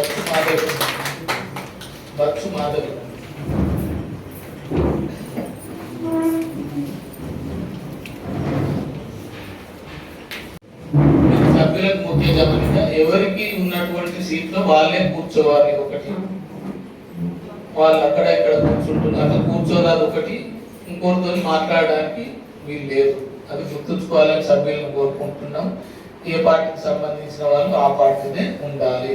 బచ్చు మాధవి బచ్చు మాధవి సభ్యులకు ముఖ్య గమనిక ఎవరికి ఉన్నటువంటి సీట్లో వాళ్ళే కూర్చోవాలి ఒకటి. వాళ్ళు అక్కడ ఇక్కడ కూర్చుంటున్నారు. కూర్చోరాదు ఒకటి. ఇంకోరితో మాట్లాడడానికి వీలు లేదు. అది గుర్తుంచుకోవాలని సభ్యులను కోరుకుంటున్నాం. ఏ పార్టీకి సంబంధించిన వాళ్ళు ఆ పార్టీనే ఉండాలి.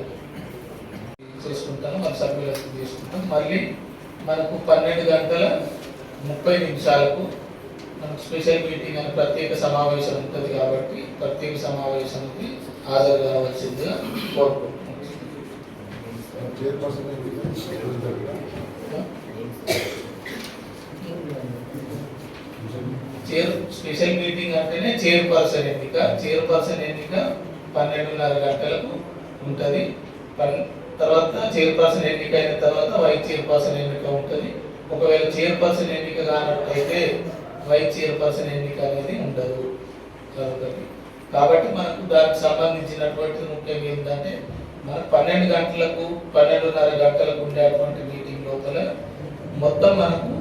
చేసుకుంటాను మన సభ్యులకు తీసుకుంటాం మళ్ళీ మనకు పన్నెండు గంటల ముప్పై నిమిషాలకు మనకు స్పెషల్ మీటింగ్ అని ప్రత్యేక సమావేశం ఉంటుంది కాబట్టి ప్రత్యేక సమావేశానికి హాజరు కావాల్సిందిగా కోరుకుంటున్నాం చైర్ స్పెషల్ మీటింగ్ అంటేనే చైర్పర్సన్ ఎన్నిక. చైర్పర్సన్ ఎన్నిక పన్నెండున్నర గంటలకు ఉంటుంది. పన్- తర్వాత చైర్పర్సన్ ఎన్నిక అయిన తర్వాత వైస్ చైర్పర్సన్ ఎన్నిక ఉంటుంది. ఒకవేళ చైర్పర్సన్ ఎన్నిక కానట్లయితే వైస్ చైర్పర్సన్ ఎన్నిక అనేది ఉండదు. కాబట్టి కాబట్టి మనకు దానికి సంబంధించినటువంటి ముఖ్యం ఏంటంటే మనకు పన్నెండు గంటలకు పన్నెండున్నర గంటలకు ఉండేటువంటి మీటింగ్ లోపల మొత్తం మనకు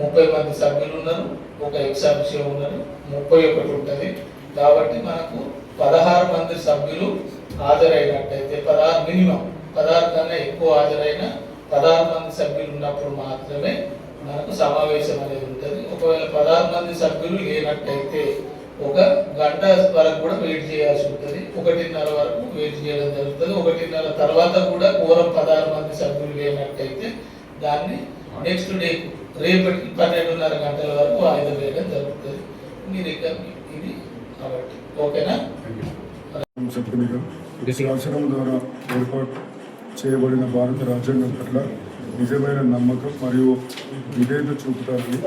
ముప్పై మంది సభ్యులు ఉన్నారు. ఒక ఎగ్జామ్షన్ ఉన్నారు ముప్పై ఒకటి ఉంటుంది. కాబట్టి మనకు పదహారు మంది సభ్యులు హాజరైనట్టయితే పదహారు మినిమం కన్నా ఎక్కువ హాజరైన పదహారు మంది సభ్యులు ఉన్నప్పుడు మాత్రమే మనకు సమావేశం అనేది ఉంటుంది. ఒకవేళ పదహారు మంది సభ్యులు లేనట్టయితే ఒక గంట వరకు కూడా వెయిట్ చేయాల్సి ఉంటుంది. ఒకటిన్నర వరకు వెయిట్ చేయడం జరుగుతుంది. ఒకటిన్నర తర్వాత కూడా పూర్వం పదహారు మంది సభ్యులు లేనట్టయితే దాన్ని నెక్స్ట్ డే రేపటికి పన్నెండున్నర గంటల వరకు వాయిదా వేయడం జరుగుతుంది. మీరు ఇక్కడ ఇది కాబట్టి. ఓకేనా? శాసనం ద్వారా ఏర్పాటు చేయబడిన భారత రాజ్యాంగం పట్ల నిజమైన నమ్మకం మరియు విధేయత చూపుతానని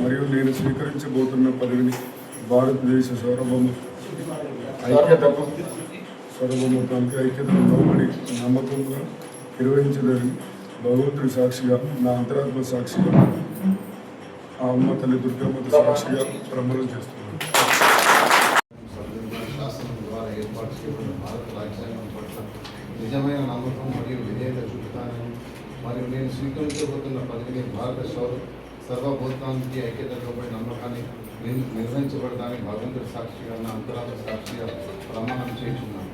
మరియు నేను స్వీకరించబోతున్న పదవిని భారతదేశ సార్వభౌమ ఐక్యతకు సార్వభౌమత్వానికి ఐక్యతకు లోబడి నమ్మకంగా నిర్వహించదని భగవంతుడి సాక్షిగా నా అంతరాత్మ సాక్షిగా ఆ అమ్మ తల్లి దుర్గమ్మత సాక్షిగా ప్రమాణం చేస్తున్నాను. ఏర్పాటు చేయబడిన భారత రాజ్యాంగం పట్ల నిజమైన నమ్మకం మరియు విధేయత చూపుతానని మరియు నేను స్వీకరించబోతున్న పదవిని భారత సౌర సర్వభౌతానికి ఐక్యత లోబడి నమ్మకాన్ని నిర్- నిర్వహించబడటానికి భగవంతుడి సాక్షిగా నా అంతరాత్మ సాక్షిగా ప్రమాణం చేస్తున్నాను.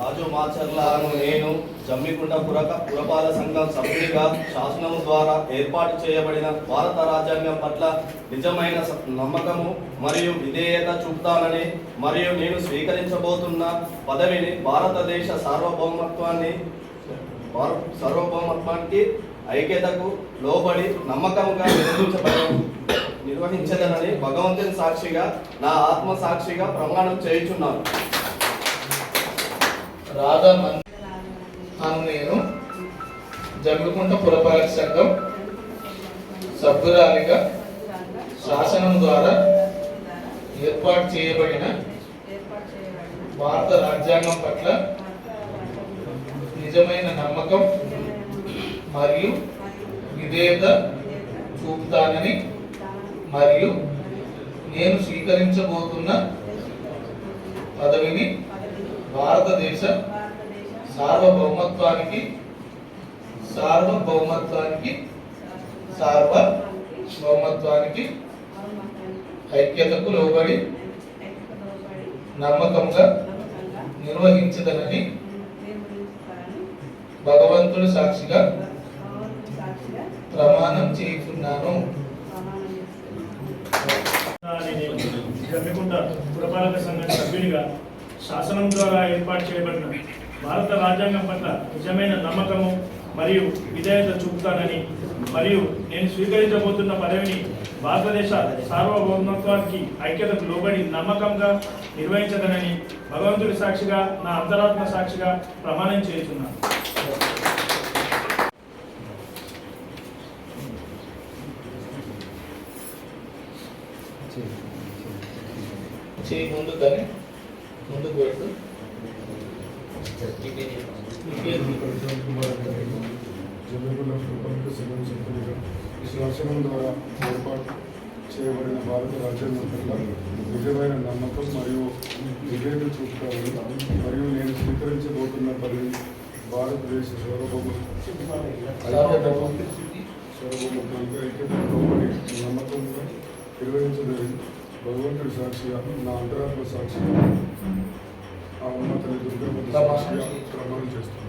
రాజు మాచర్లను నేను జమ్మికుంట పురక పురపాల సంఘం సభ్యుడిగా శాసనము ద్వారా ఏర్పాటు చేయబడిన భారత రాజ్యాంగం పట్ల నిజమైన నమ్మకము మరియు విధేయత చూపుతానని మరియు నేను స్వీకరించబోతున్న పదవిని భారతదేశ సార్వభౌమత్వాన్ని సార్వభౌమత్వానికి ఐక్యతకు లోబడి నమ్మకంగా నిర్వహించబడి నిర్వహించదనని భగవంతుని సాక్షిగా నా ఆత్మ సాక్షిగా ప్రమాణం చేయుచున్నాను. రాధా మన్ అను నేను జమ్మికుంట పురపాలక సంఘం సభ్యురాలిగా శాసనం ద్వారా ఏర్పాటు చేయబడిన భారత రాజ్యాంగం పట్ల నిజమైన నమ్మకం మరియు విధేయత చూపుతానని మరియు నేను స్వీకరించబోతున్న పదవిని భారతదేశ సార్వభౌమత్వానికి సార్వభౌమత్వానికి సార్వభౌమత్వానికి ఐక్యతకు లోబడి నమ్మకంగా నిర్వహించదనని భగవంతుడి సాక్షిగా ప్రమాణం చేస్తున్నాను జమ్మికుంట పురపాలక సంఘం సభ్యునిగా శాసనం ద్వారా ఏర్పాటు చేయబడిన భారత రాజ్యాంగం పట్ల నిజమైన నమ్మకము మరియు విధేయత చూపుతానని మరియు నేను స్వీకరించబోతున్న పదవిని భారతదేశ సార్వభౌమత్వానికి ఐక్యతకు లోబడి నమ్మకంగా నిర్వహించదనని భగవంతుడి సాక్షిగా నా అంతరాత్మ సాక్షిగా ప్రమాణం చేస్తున్నాను. చేయకముందు కానీ ముందుకు పెట్టు జమ్మిగుండ పురపాలక సంఘం సభ్యునిగా ఈ శాసనం ద్వారా ఏర్పాటు చేయబడిన భారత రాజ్యాంగం పట్ల నిజమైన నమ్మకం మరియు విధేయత చూపుతానని మరియు నేను స్వీకరించబోతున్న పని భారతదేశ సౌరభౌమ ఐక్యతకు సౌరభౌమత్వానికి ఐక్యతకు లోబడి నమ్మకంగా నిర్వహించదని భగవంతుడి సాక్షిగా నా అంతరాత్మ సాక్షిగా ఆ ఉన్నతని దుర్గాపతి సాక్షిగా ప్రమాణం చేస్తున్నాను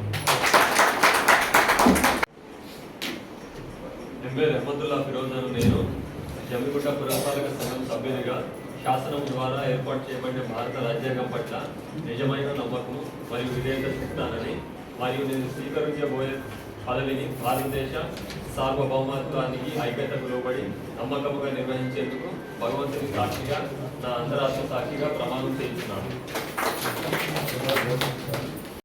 ఎంఏ రెహమతుల్లా ఫిరోజ్ అను నేను జమ్మిగుట్ట పురపాలక సంఘం సభ్యునిగా శాసనం ద్వారా ఏర్పాటు చేయబడిన భారత రాజ్యాంగం పట్ల నిజమైన నమ్మకం మరియు విధేయత చూపుతానని మరియు నేను స్వీకరించబోయే పదవిని భారతదేశ సార్వభౌమత్వానికి ఐక్యతకు లోబడి నమ్మకముగా నిర్వహించేందుకు భగవంతుని సాక్షిగా నా అంతరాత్మ సాక్షిగా ప్రమాణం చేస్తున్నాను